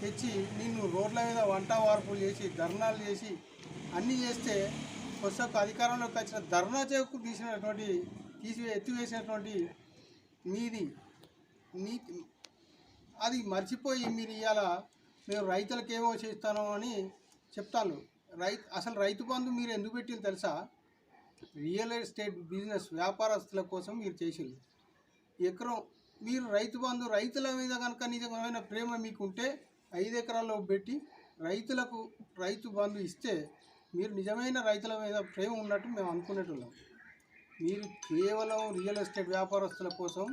తెచ్చి నిన్ను రోడ్ల మీద వంట వార్పులు చేసి ధర్నాలు చేసి అన్నీ చేస్తే కొత్త అధికారంలోకి వచ్చిన ధర్నా చేకు తీసినటువంటి తీసి ఎత్తివేసినటువంటి మీది మీ అది మర్చిపోయి మీరు ఇవాళ మేము రైతులకు ఏమో చేస్తాను అని చెప్తాను రైతు అసలు రైతు బంధు మీరు ఎందుకు పెట్టింది తెలుసా? రియల్ ఎస్టేట్ బిజినెస్ వ్యాపారస్తుల కోసం మీరు చేసింది ఎకరం మీరు రైతు బంధు రైతుల మీద కనుక నిజమైన ప్రేమ మీకు ఉంటే ఐదు ఎకరాల్లో పెట్టి రైతులకు రైతు బంధు ఇస్తే మీరు నిజమైన రైతుల మీద ప్రేమ ఉన్నట్టు మేము అనుకునేటున్నాం మీరు కేవలం రియల్ ఎస్టేట్ వ్యాపారస్తుల కోసం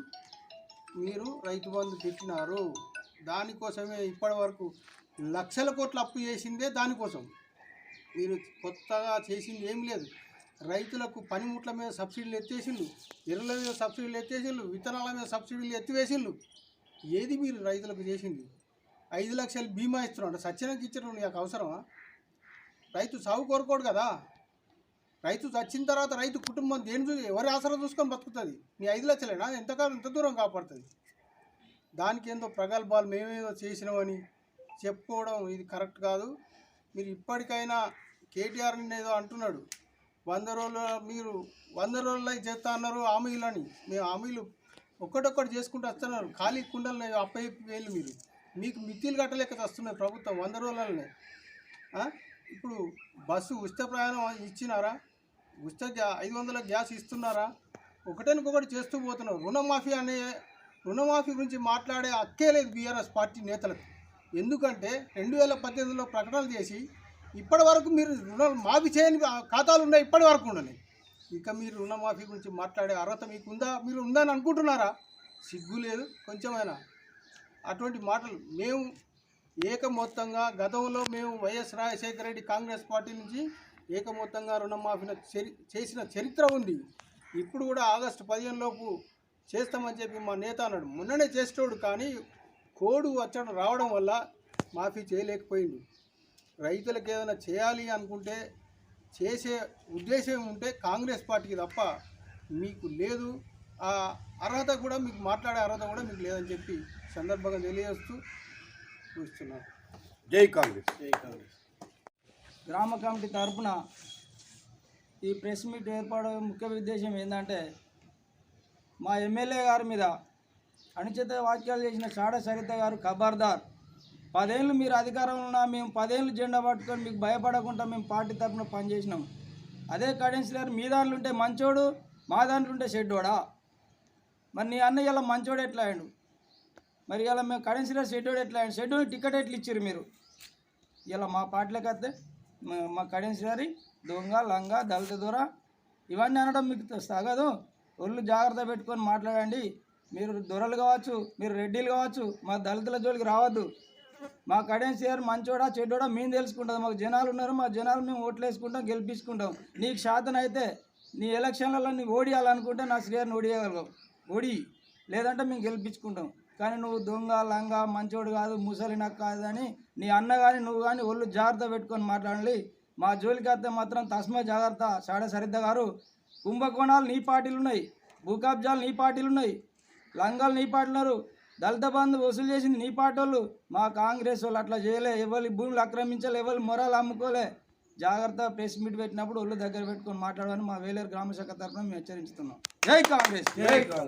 మీరు రైతు బంధు పెట్టినారు. దానికోసమే ఇప్పటి వరకు లక్షల కోట్లు అప్పు చేసిందే దానికోసం. మీరు కొత్తగా చేసింది ఏం లేదు. రైతులకు పనిముట్ల మీద సబ్సిడీలు ఎత్తేసిండు ఎరువుల మీద సబ్సిడీలు ఎత్తేసిండు విత్తనాల మీద సబ్సిడీలు ఎత్తివేసిండు ఏది మీరు రైతులకు చేసింది? ఐదు లక్షలు బీమా ఇస్తున్నాడు. సత్యనకి ఇచ్చడం నీకు అవసరమా? రైతు సాగు కోరుకోడు కదా. రైతు చచ్చిన తర్వాత రైతు కుటుంబం దేని చూసి ఎవరి ఆసరా చూసుకొని బతుకుతుంది నీ ఐదు లక్షలేనా? ఎంతకాలం ఎంత దూరం కాపాడుతుంది? దానికి ఏందో ప్రగల్భాలు మేమేదో చేసినామని చెప్పుకోవడం ఇది కరెక్ట్ కాదు. మీరు ఇప్పటికైనా కేటీఆర్ ఏదో అంటున్నాడు. వంద రోజుల మీరు వంద రోజుల్లో చేస్తా అన్నారు హామీలని మేము హామీలు ఒక్కటొక్కటి చేసుకుంటూ వస్తున్నారు. ఖాళీ కుండలు అప్పయ్యి వేలు మీరు. మీకు మిత్తిలు కట్టలేక వస్తున్నాయి ప్రభుత్వం వంద రోజులనే. ఇప్పుడు బస్సు ఉచిత ప్రయాణం ఇచ్చినారా? ఉచిత గ్యా ఐదు వందల గ్యాస్ ఇస్తున్నారా? ఒకటేనికొకటి చేస్తూ పోతున్నారు రుణమాఫీ అనే రుణమాఫీ గురించి మాట్లాడే హక్కే లేదు బీఆర్ఎస్ పార్టీ నేతలకు. ఎందుకంటే రెండు వేల పద్దెనిమిదిలో ప్రకటనలు చేసి ఇప్పటి వరకు మీరు రుణాలు మాఫీ చేయని ఖాతాలు ఉన్నాయి ఇప్పటి వరకు ఉండని. ఇక మీరు రుణమాఫీ గురించి మాట్లాడే అర్హత మీకు ఉందా మీరు ఉందని అనుకుంటున్నారా? సిగ్గు లేదు కొంచెమైనా. అటువంటి మాటలు మేము ఏకమొత్తంగా గతంలో మేము వైఎస్ రాజశేఖర రెడ్డి కాంగ్రెస్ పార్టీ నుంచి ఏకమొత్తంగా రుణమాఫీ చరి చేసిన చరిత్ర ఉంది. ఇప్పుడు కూడా ఆగస్టు పదిహేను లోపు చేస్తామని చెప్పి మా నేత అన్నాడు. మొన్ననే చేసేటోడు కానీ కోడు వచ్చడం రావడం వల్ల మాఫీ చేయలేకపోయింది రైతులకు ఏదైనా చేయాలి అనుకుంటే చేసే ఉద్దేశం ఉంటే కాంగ్రెస్ పార్టీకి తప్ప మీకు లేదు. ఆ అర్హత కూడా మీకు మాట్లాడే అర్హత కూడా మీకు లేదని చెప్పి సందర్భంగా తెలియజేస్తూ చూస్తున్నాను జై కాంగ్రెస్. జై కాంగ్రెస్. గ్రామ కమిటీ తరపున ఈ ప్రెస్ మీట్ ఏర్పాటు ముఖ్య ఉద్దేశం ఏంటంటే మా ఎమ్మెల్యే గారి మీద అనుచిత వాక్యాలు చేసిన షాడ సరిత గారు ఖబర్దార్ పదేళ్ళు మీరు అధికారంలో ఉన్నా మేము పదేళ్ళు జెండా పట్టుకొని మీకు భయపడకుండా మేము పార్టీ తరపున పనిచేసినాం. అదే కౌన్సిలర్ మీ దాంట్లో ఉంటే మంచోడు మా దాంట్లో ఉంటే షెడ్డోడా మరి నీ అన్న ఇలా మంచోడు ఎట్లా అయ్యాడు? మరి ఇలా మేము కౌన్సిలర్ షెడ్యూడ్ ఎట్లా అయ్యాడు? షెడ్యూల్ టికెట్ ఎట్లా ఇచ్చారు మీరు? ఇలా మా పాటలకు వస్తే మా- కరెన్సీ కడెన్సరీ దొంగ లంగ దళిత దూర ఇవన్నీ అనడం మీకు తగదు. ఒళ్ళు జాగ్రత్త పెట్టుకొని మాట్లాడండి. మీరు దొరలు కావచ్చు మీరు రెడ్డిలు కావచ్చు మా దళితుల జోలికి రావద్దు. మా కడెన్సీఆర్ మంచోడా చెడ్డోడా మేము తెలుసుకుంటాం. మాకు జనాలు ఉన్నారు మా జనాలు మేము ఓట్లు వేసుకుంటాం గెలిపించుకుంటాం. నీకు శాతం అయితే నీ ఎలక్షన్లలో నీకు ఓడియాలనుకుంటే నా శ్రేయర్ని ఓడియగలవు. ఓడి లేదంటే మేము గెలిపించుకుంటాం. కానీ నువ్వు దొంగ లంగ మంచోడు కాదు ముసలి నాకు కాదని నీ అన్న కానీ నువ్వు కానీ ఒళ్ళు జాగ్రత్త పెట్టుకొని మాట్లాడాలి. మా జోలికి వస్తే మాత్రం తస్మ జాగ్రత్త. సాడ సరిద్ద గారు కుంభకోణాలు నీ పార్టీలు ఉన్నాయి భూకబ్జాలు నీ పార్టీలు ఉన్నాయి లంగాలు నీ పార్టీలు దళిత బంధు వసూలు చేసింది నీ పార్టీ వాళ్ళు. మా కాంగ్రెస్ వాళ్ళు అట్లా చేయలే ఎవరి భూములు ఆక్రమించాలి ఎవరి మొరాలు అమ్ముకోలే. జాగ్రత్త ప్రెస్ మీట్ పెట్టినప్పుడు ఒళ్ళు దగ్గర పెట్టుకొని మాట్లాడమని మా వేలేరు గ్రామ శాఖ తరఫున మేము హెచ్చరిస్తున్నాం. జై కాంగ్రెస్! జై